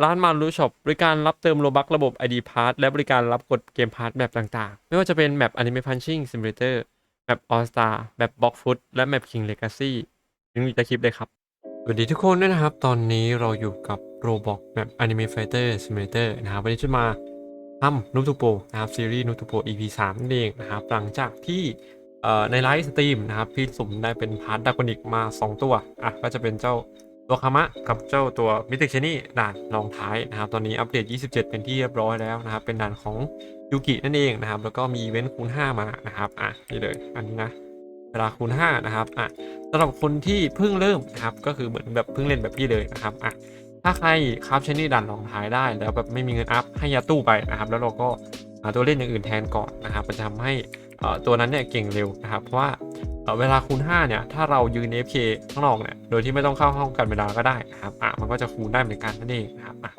ร้านมารูช็อปบริการรับเติมโลบักระบบ ID p a s s และบริการรับกดเกมพาร์ทแบบต่างๆ ไม่ว่าจะเป็นแมป Anime Punching Simulator แมป All Star แมป Block Foot และ แมป King Legacy ลิงก์อยู่ใต้คลิปเลยครับ สวัสดีทุกคนด้วยนะครับ ตอนนี้เราอยู่กับ Roblox แมป Anime Fighter Simulator นะครับ วันนี้จะมาทำนูทูโปนะครับ ซีรีส์นูทูโป EP 3นั่นเองนะครับ หลังจากที่ในไลฟ์สตรีมนะครับ พี่สุ่มได้เป็นพาร์ทดากอนิกมา 2 ตัว อะ ก็จะเป็นเจ้า ตัวคามะกับเจ้าตัวมิติเชนี่ด่านรองท้ายนะครับ ตอนนี้อัปเดต 27 เป็นที่เรียบร้อยแล้วนะครับ เป็นด่านของยูกินั่นเองนะครับ แล้วก็มีอีเวนคูณ 5 มานะครับ อะนี่เลย อันนี้นะ เวลาคูณ 5 นะครับ อะสำหรับคนที่เพิ่งเริ่มนะครับ ก็คือเหมือนแบบเพิ่งเล่นแบบพี่เลยนะครับ อะ ถ้าใครคราฟเชนนี่ดันรองท้ายได้ แล้วแบบไม่มีเงินอัพให้ยาตู้ไปนะครับ แล้วเราก็หาตัวเล่นอย่างอื่นแทนก่อนนะครับจะทำให้ตัวนั้นเนี่ยเก่งเร็วนะครับ เพราะว่า เวลาคูณ 5 เนี่ย ถ้าเรายืน FK ข้างนอกเนี่ย โดยที่ไม่ต้องเข้าห้องกันเวลาก็ได้นะครับ อะ มันก็จะคูณได้เหมือนกันนั่นเองนะครับ อะ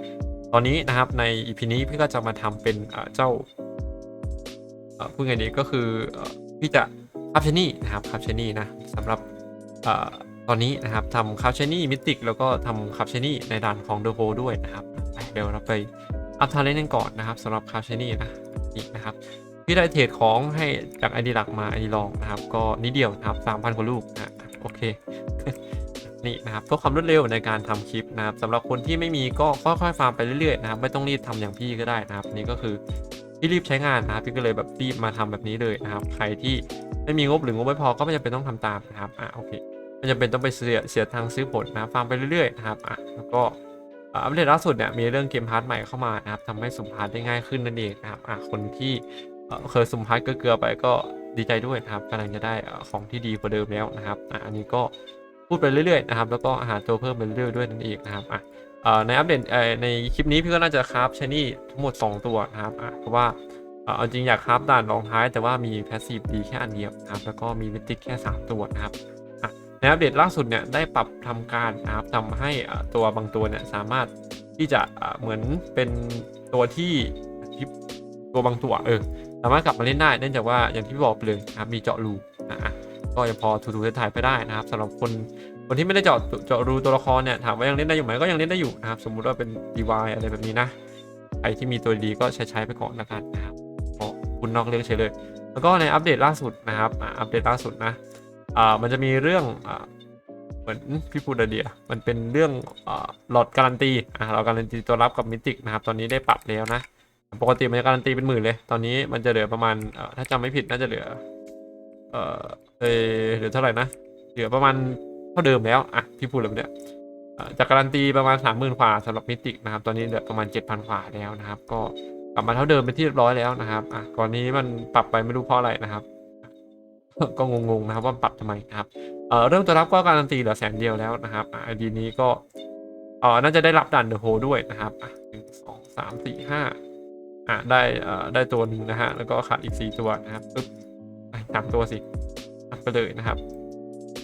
ตอนนี้นะครับ ใน EP นี้พี่ก็จะมาทำเป็นเจ้าพูดไงดีก็คือพี่จะคาเชนี่นะครับคาเชนี่นะสำหรับอตอนนี้นะครับทำคาเชนี่มิติกแล้วก็ทำคาเชนี่ในด่านของเดอะโฮด้วยนะครับ เดี๋ยวเราไปอัพทาเลนต์กันก่อนนะครับสำหรับคาเชนี่นะนี่นะครับ พี่ได้เทรดของให้จากไอดีหลักมาไอดีรองนะครับ ก็นิดเดียวนะครับสามพันกว่าลูกนะโอเคนี่นะครับเพื่อความรวดเร็วในการทำคลิปนะครับสำหรับคนที่ไม่มีก็ค่อยๆฟาร์มไปเรื่อยๆนะครับไม่ต้องรีบทำอย่างพี่ก็ได้นะครับ นี่ก็คือพี่รีบใช้งานนะครับพี่ก็เลยแบบรีบมาทำแบบนี้เลยนะครับ ใครที่ไม่มีงบหรืองบไม่พอก็ไม่จำเป็นต้องทำตามนะครับอะโอเคไม่จำเป็นต้องไปเสียเสียทางซื้อผลนะครับฟาร์มไปเรื่อยๆนะครับอะแล้วก็อัปเดตล่าสุดเนี่ยมีเรื่องเกมพาร์ทใหม่เข้ามานะครับทำให้สุ่มพาร์ทได้ง่ายขึ้นนั่นเองนะครับอะคนที่ เคยสุ่มพาร์ทเกลือไปก็ดีใจด้วยนะครับกำลังจะได้ของที่ดีกว่าเดิมแล้วนะครับอันนี้ก็พูดไปเรื่อยๆนะครับแล้วก็หาตัวเพิ่มไปเรื่อยๆด้วยนั่นเองนะครับอะในอัปเดตในคลิปนี้พี่ก็น่าจะคราฟชนี่ทั้งหมด 2 ตัวนะครับเพราะว่าเอาจริงอยากคราฟด่านรองท้าย แต่ว่ามีแพสซีฟดีแค่อันเดียวนะครับแล้วก็มีมิติกแค่สามตัวนะครับในอัปเดตล่าสุดเนี่ยได้ปรับทำการนะครับทำให้ตัวบางตัวเนี่ยสามารถที่จะเหมือนเป็นตัวที่ที่ตัวบางตัวเออ สามารถกลับมาเล่นได้เนื่องจากว่าอย่างที่บอกไปเลยนะครับมีเจาะรูนะอะก็ยังพอถูๆถ่ายไปได้นะครับสำหรับคนคนที่ไม่ได้เจาะเจาะรูตัวละครเนี่ยถามว่ายังเล่นได้อยู่ไหมก็ยังเล่นได้อยู่นะครับสมมุติว่าเป็น DY อะไรแบบนี้นะใครที่มีตัวดีก็ใช้ใช้ไปก่อนละกันนะครับขอคุณนอกเรื่องเฉยเลย แล้วก็ในอัปเดตล่าสุดนะครับอัปเดตล่าสุดนะอ่ามันจะมีเรื่องอ่าเหมือนพี่พูดเดียมันเป็นเรื่องอ่าหลอดการันตีอ่าเราการันตีตัวรับกับมิติกนะครับ ตอนนี้ได้ปรับแล้วนะ ปกติมันจะการันตีเป็นหมื่นเลย ตอนนี้มันจะเหลือประมาณถ้าจำไม่ผิดน่าจะเหลือ เออเหลือเท่าไหร่นะเหลือประมาณเท่าเดิมแล้วอะพี่พูดเลยเนี่ยจากการันตีประมาณสามหมื่นกว่าสำหรับมิติกนะครับ ตอนนี้เหลือประมาณเจ็ดพันกว่าแล้วนะครับ ก็กลับมาเท่าเดิมเป็นที่เรียบร้อยแล้วนะครับอะก่อนนี้มันปรับไปไม่รู้เพราะอะไรนะครับก็งงๆนะครับว่าปรับทำไมนะครับเอ่อเริ่มตัวรับก็การันตีเหลือแสนเดียวแล้วนะครับไอดีนี้ก็เอ่อน่าจะได้รับดันเดอะโฮด้วยนะครับหนึ่งสองสามสี่ห้า อะได้เอ่อได้ตัวหนึ่งนะฮะแล้วก็ขาดอีกสี่ตัวนะครับปึ๊บสามตัวสิอัพไปเลยนะครับ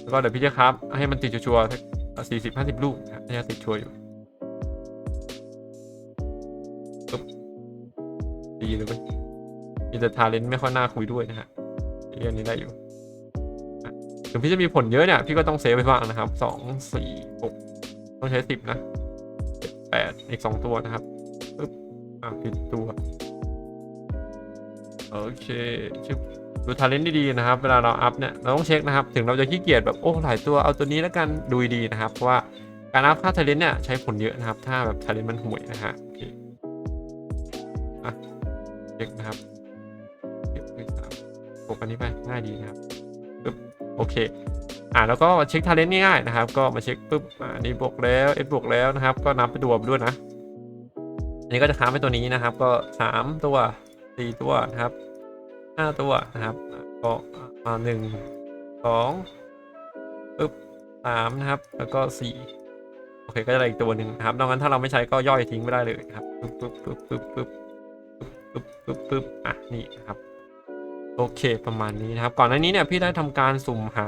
แล้วก็เดี๋ยวพี่จะครับ ให้มันติดชัวร์สักสี่สิบห้าสิบลูกนะครับจะติดชัวร์อยู่ปึ๊บดีเลยเว้ยมีแต่ทาเลนต์ไม่ค่อยน่าคุยด้วยนะฮะเรื่องนี้ได้อยู่ถึงพี่จะมีผลเยอะเนี่ย พี่ก็ต้องเซฟไปบ้างนะครับสองสี่หกต้องใช้สิบนะเจ็ดแปดอีกสองตัวนะครับ บอะผิดตัว โอเคชึบดูทาเลนต์ดีๆนะครับ เวลาเราอัพเนี่ย เราต้องเช็คนะครับ ถึงเราจะขี้เกียจแบบ โอ้ หลายตัว เอาตัวนี้แล้วกัน ดูดีนะครับ เพราะว่าการอัพค่าทาเลนต์เนี่ย ใช้ผลเยอะนะครับ ถ้าแบบทาเลนต์มันห่วยนะฮะ โอเค อะ เช็คนะครับเก็บไปสามโฟกัสนี้ไป ง่ายดีนะครับปึ๊บโอเค อ่าแล้วก็เช็คทาเลนต์ง่ายๆนะครับ ก็มาเช็คปุ๊บ อ่า นี่บวกแล้ว เอฟบวกแล้วนะครับ ก็นับไปตัวไปด้วยนะ อันนี้ก็จะค้างไปตัวนี้นะครับ ก็สามตัวสี่ตัวนะครับห้าตัวนะครับ ก็มาหนึ่งสองปุ๊บสามนะครับ แล้วก็สี่โอเคก็จะได้อีกตัวหนึ่งครับนอกนั้นถ้าเราไม่ใช้ก็ย่อยทิ้งไม่ได้เลยครับปุ๊บปุ๊บปุ๊บปุ๊บปุ๊บปุ๊บปุ๊บปุ๊บอะนี่นะครับ โอเคประมาณนี้นะครับ ก่อนหน้านี้เนี่ยพี่ได้ทำการสุ่มหา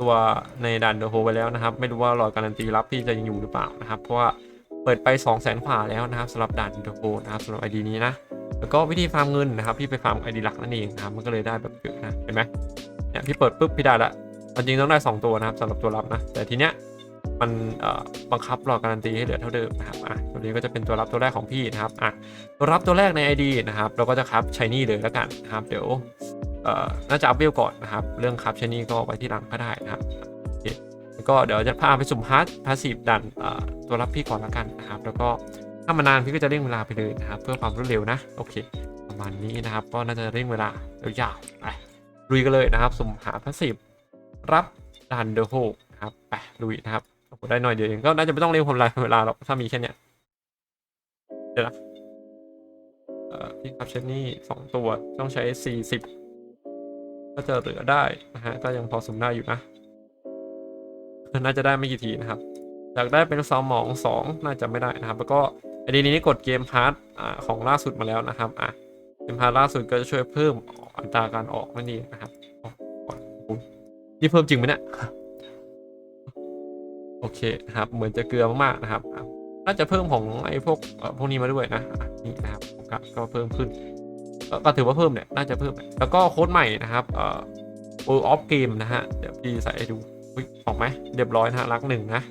ตัวในดันเดอะโฮไปแล้วนะครับ ไม่รู้ว่าหลอดการันตีรับพี่จะยังอยู่หรือเปล่านะครับ เพราะว่า เปิดไป2 0 0 0 0 0กว่าแล้วนะครับสำหรับดันเดอะโฮนะครับสำหรับไอดีนี้นะแล้วก็วิธีฟาร์มเงินนะครับพี่ไปฟาร์มไอดีหลักนั่นเองนะครับมันก็เลยได้แบบเยอะนะเห็นไหมเนี่ยพี่เปิดปุ๊บพี่ได้ละจริงต้องได้ 2 ตัวนะครับสำหรับตัวรับนะแต่ทีเนี้ยมันเอ่อบังคับหลอกการันตีให้เหลือเท่าเดิมนะครับอะตัวนี้ก็จะเป็นตัวรับตัวแรกของพี่นะครับอะตัวรับตัวแรกใน ID นะครับเราก็จะครับชายนี่เลยแล้วกันนะครับเดี๋ยวเอ่อน่าจะอัพเวลก่อนนะครับ เรื่องครับชายนี่ก็ไว้ที่หลังก็ได้นะครับ แล้วก็เดี๋ยวจะพาไปสุ่มพาร์ทพาสีฟดันตัวรับพี่ก่อนแล้วกันนะครับ แล้วก็ถ้ามานานพี่ก็จะเร่งเวลาไปเลยนะครับ เพื่อความรวดเร็วนะโอเค ประมาณนี้นะครับ ก็น่าจะเร่งเวลายาวๆไปลุยกันเลยนะครับ สุ่มหาพาสีฟรับดันเดอร์โฮนะครับไปลุยนะครับได้หน่อยเดียวเองก็น่าจะไม่ต้องเร่งความเวลาหรอกถ้ามีแค่เนี้ยเดี๋ยวนะเอ่อพี่ครับเชนนี่สองตัวต้องใช้สี่สิบก็จะเหลือได้นะฮะก็ยังพอสมได้อยู่นะ น่าจะได้ไม่กี่ทีนะครับอยากได้เป็นซอมหมองสองน่าจะไม่ได้นะครับ แล้วก็ไอดีนี้กดเกมพาร์ทของล่าสุดมาแล้วนะครับอะเป็นพาร์ทล่าสุดก็จะช่วยเพิ่มอัตราการออกนั่นเองนะครับอออ๋ออุ๊ยนี่เพิ่มจริงไหมเนี่ยโอเคนะครับ เหมือนจะเกลือมากๆนะครับน่าจะเพิ่มของไอ้พวกพวกนี้มาด้วยนะนี่นะครับก็เพิ่มขึ้นก็ถือว่าเพิ่มเนี่ยน่าจะเพิ่มแล้วก็โค้ดใหม่นะครับเอ่อ World of Game นะฮะเดี๋ยวพี่ใส่ให้ดู ออกไหมเรียบร้อยนะฮะรักหนึ่งนะ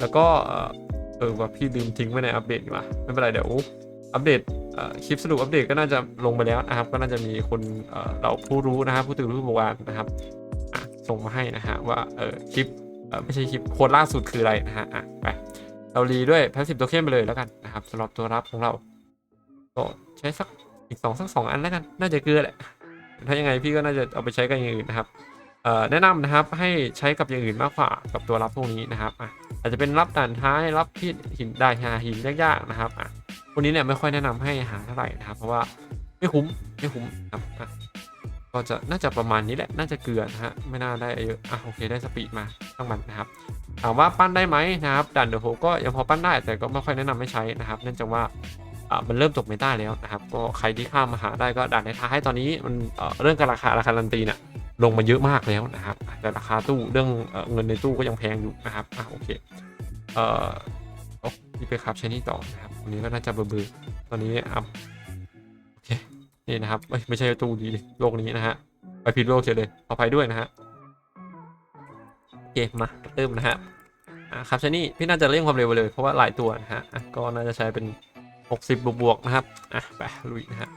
แล้วก็เออว่าพี่ลืมทิ้งไว้ในอัปเดตดีกว่าไม่เป็นไรเดี๋ยวอัปเดตคลิปสรุปอัปเดตก็น่าจะลงไปแล้วนะครับ ก็น่าจะมีคนเราผู้รู้นะครับผู้ตื่นรู้ผู้บวานนะครับส่งมาให้นะฮะว่าเออคลิปไม่ใช่คลิปโค้ดล่าสุดคืออะไรนะฮะอะไปเรารีด้วยแพสซีฟโตเค็นไปเลยแล้วกันนะครับสำหรับตัวรับของเราก็ใช้สักอีกสองสักสองอันแล้วกัน น่าจะเกลือแหละถ้ายังไงพี่ก็น่าจะเอาไปใช้กับอย่างอื่นนะครับ แนะนำนะครับให้ใช้กับอย่างอื่นมากกว่ากับตัวรับพวกนี้นะครับอะอาจจะเป็นรับด่านท้ายรับที่หินได้หาหินยากๆนะครับอะพวกนี้เนี่ยไม่ค่อยแนะนำให้หาเท่าไหร่นะครับ เพราะว่าไม่คุ้มไม่คุ้มครับอะก็จะน่าจะประมาณนี้แหละน่าจะเกลือนะฮะไม่น่าได้เยอะอะโอเคได้สปีดมาตั้งมันนะครับถามว่าปั้นได้ไหมนะครับดันเดอร์โฮก็ยังพอปั้นได้แต่ก็ไม่ค่อยแนะนำให้ใช้นะครับ เนื่องจากว่าอ่ามันเริ่มตกเมตาแล้วนะครับ ก็ใครที่ข้ามมาหาได้ก็ดันในท้ายตอนนี้มันเรื่องการราคาราคาการันตีเนี่ย ลงมาเยอะมากแล้วนะครับ แต่ราคาตู้เรื่องเอเงินในตู้ก็ยังแพงอยู่นะครับอะโอเคเอ่อโอ้นี่ไปครับใช้นี่ต่อนะครับวันนี้ก็น่าจะเบอร์เบอร์ตอนนี้อัพโอเคนี่นะครับเอ้ยไม่ใช่ตู้ดีโลกนี้นะฮะไปผิดโลกเฉยเลยขออภัยด้วยนะฮะโอเคมาเริ่มนะฮะอ่าครับใช้นี่พี่น่าจะเร่งความเร็วไปเลยเพราะว่าหลายตัวนะฮะะก็น่าจะใช้เป็น 60 บวกๆนะครับอะไปลุยนะฮะ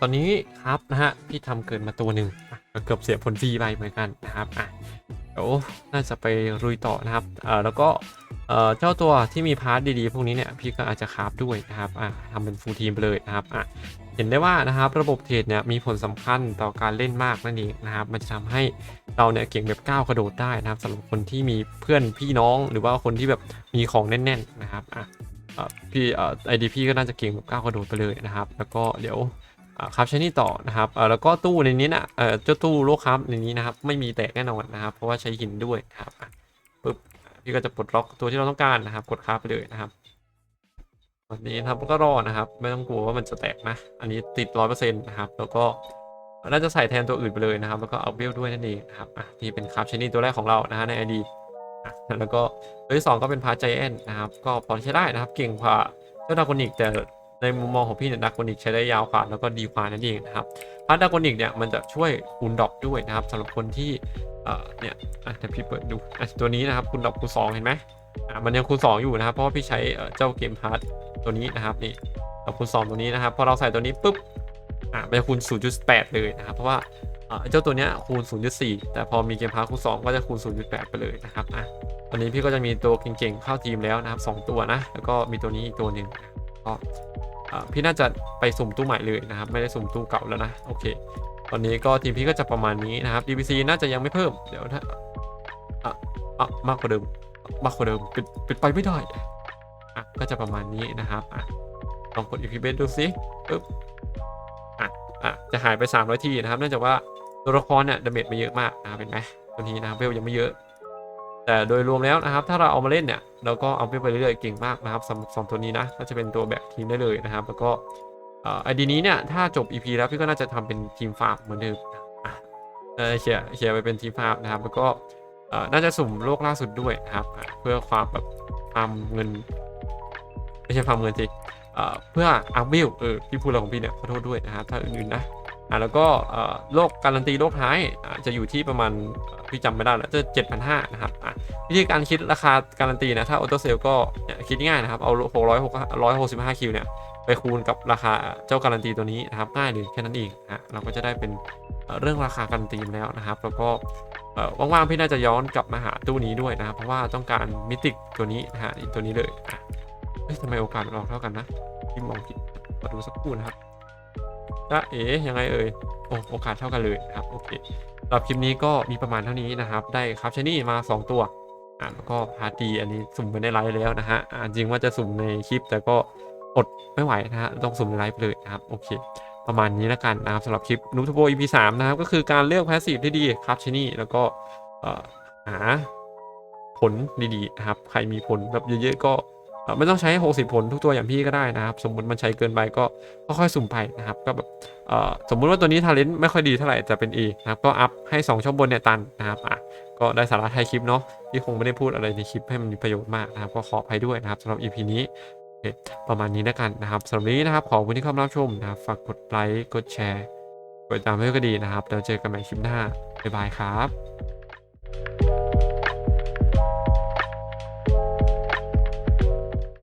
ตอนนี้ครับนะฮะพี่ทำเกินมาตัวหนึ่งก็เกือบเสียผลฟรีไปเหมือนกันนะครับอะเดี๋ยวน่าจะไปรุยต่อนะครับอ่าแล้วก็เจ้าตัวที่มีพาร์ทดีๆ พวกนี้เนี่ยพี่ก็อาจจะคราฟด้วยนะครับอะทำเป็นฟูลทีมไปเลยนะครับอะเห็นได้ว่านะครับระบบเทรดเนี่ยมีผลสำคัญต่อการเล่นมากนั่นเองนะครับมันจะทำให้เราเนี่ยเก่งแบบก้าวกระโดดได้นะครับสำหรับคนที่มีเพื่อนพี่น้องหรือว่าคนที่แบบมีของแน่น ๆนะครับอะ พี่ไอดีพี่ก็น่าจะเก่งแบบก้าวกระโดดไปเลยนะครับ แล้วก็เดี๋ยวครับใช้นี่ต่อนะครับแล้วก็ตู้ในนี้นะเจ้าตู้โลกครับในนี้นะครับ ไม่มีแตกแน่นอนนะครับ เพราะว่าใช้หินด้วยครับปึ๊บพี่ก็จะปลดล็อกตัวที่เราต้องการนะครับ กดค้าไปเลยนะครับวันนี้ครับก็รอนะครับ ไม่ต้องกลัวว่ามันจะแตกนะ อันนี้ติดร้อยเปอร์เซ็นต์นะครับ แล้วก็น่าจะใส่แทนตัวอื่นไปเลยนะครับ แล้วก็เอาเวลด้วยนั่นเองนะครับอะนี่เป็นครับใช้นี่ตัวแรกของเรานะฮะในไอดี แล้วก็ตัวที่สองก็เป็นพาร์ใจแอนนะครับ ก็พอใช้ได้นะครับ เก่งกว่าเจ้าดากอนิกแต่ในมุมมองของพี่เนี่ยดากอนิกใช้ได้ยาวกว่าแล้วก็ดีกว่านั่นเองนะครับพาร์ดากอนิกเนี่ยมันจะช่วยคูณดอกด้วยนะครับสำหรับคนที่เอ่อเนี่ยเดี๋ยวพี่เปิดดูตัวนี้นะครับคูณดอกคูณสองเห็นไหมอะมันยังคูณสองอยู่นะครับ เพราะว่าพี่ใช้เจ้าเกมพาร์ทตัวนี้นะครับนี่ดอกคูณสองตัวนี้นะครับพอเราใส่ตัวนี้ปุ๊บอะมันจะคูณ0.8 เลยนะครับ เพราะว่า เจ้าตัวเนี้ยคูณ 0.4 แต่พอมีเกมพาร์คูณ2ก็จะคูณ 0.8 ไปเลยนะครับอะตอนนี้พี่ก็จะมีตัวเก่งๆเข้าทีมแล้วนะครับ 2 ตัวนะ แล้วก็มีตัวนี้อีกตัวหนึ่งก็อ่าพี่น่าจะไปสุ่มตู้ใหม่เลยนะครับ ไม่ได้สุ่มตู้เก่าแล้วนะ โอเค ตอนนี้ก็ทีมพี่ก็จะประมาณนี้นะครับ DPC น่าจะยังไม่เพิ่ม เดี๋ยวถ้าอะอะมากกว่าเดิม มากกว่าเดิมป็นเป็นไปไม่ได้อะก็จะประมาณนี้นะครับอะลองกด EP b a s ดูสิปึ๊บอะอะจะหายไป 300 ทีนะครับ เนื่องจากว่า ตัวละครเนี่ยดาเมจไม่เยอะมากนะครับเห็นไหมตัวนี้นะเวลยังไม่เยอะ แต่โดยรวมแล้วนะครับ ถ้าเราเอามาเล่นเนี่ยเราก็เอาไปเรื่อยๆเก่งมากนะครับสำหรับสองตัวนี้นะก็จะเป็นตัวแบกทีมได้เลยนะครับ แล้วก็ไอดีนี้เนี่ยถ้าจบ EP แล้วพี่ก็น่าจะทำเป็นทีมฟาร์มเหมือนเดิมเออเชียร์เชียร์ไปเป็นทีมฟาร์มนะครับ แล้วก็น่าจะสุ่มโลกล่าสุดด้วยนะครับ เพื่อความแบบฟาร์มเงินไม่ใช่ฟาร์มเงินสิเอ่อเพื่ออัพวิวเออพี่พูดอะไรของพี่เนี่ยขอโทษด้วยนะครับถ้าอื่นๆนะ อ่าแล้วก็โลกการันตีโลกท้ายอ่าจะอยู่ที่ประมาณพี่จำไม่ได้แล้วจะ7,500นะครับอะวิธีการคิดราคาการันตีนะถ้าออโต้เซลก็คิดง่ายนะครับ เอา600 165คิวเนี่ยไปคูณกับราคาเจ้าการันตีตัวนี้นะครับง่ายเลยแค่นั้นเองนะฮะเราก็จะได้เป็นเรื่องราคาการันตีมแล้วนะครับ แล้วก็ว่างๆพี่น่าจะย้อนกลับมาหาตู้นี้ด้วยนะครับเพราะว่าต้องการมิติกตัวนี้นะฮะตัวนี้เลยเฮ้ยทำไมโอกาสมันออกเท่ากันนะพี่มองผิดมาดูสักครู่นะครับ จ้าเอ๋ยังไงเอ่ยโอ้โอกาสเท่ากันเลยครับโอเคสำหรับคลิปนี้ก็มีประมาณเท่านี้นะครับ ได้ครับชนี่มา 2 ตัวอ่าแล้วก็พาร์ตีอันนี้สุ่มไปในไลฟ์แล้วนะฮะอ่าจริงว่าจะสุ่มในคลิปแต่ก็อดไม่ไหวนะฮะต้องสุ่มในไลฟ์เลยนะครับโอเคประมาณนี้แล้วกันนะครับสำหรับคลิปนูทโบ EP 3นะครับก็คือการเลือกแพสซีฟที่ดีครับชนี่แล้วก็เอ่อหาผลดีๆนะครับใครมีผลแบบเยอะๆก็ ไม่ต้องใช้ 60 ผลทุกตัวอย่างพี่ก็ได้นะครับ สมมติมันใช้เกินไปก็ค่อยๆสุ่มไปนะครับ ก็แบบสมมุติว่าตัวนี้ทาเลนต์ไม่ค่อยดีเท่าไหร่แต่เป็น A นะครับก็อัพให้ 2ช่องบนเนี่ยตันนะครับอะก็ได้สาระไทยคลิปเนาะที่คงไม่ได้พูดอะไรในคลิปให้มันมีประโยชน์มากนะครับ ก็ขออภัยด้วยนะครับสำหรับ EP นี้ประมาณนี้แล้วกันนะครับสำหรับวันนี้นะครับ ขอบคุณที่เข้ามารับชมนะครับฝากกดไลค์กดแชร์กดติดตามให้ก็ดีนะครับแล้วเจอกันใหม่คลิปหน้าบ๊ายบายครับ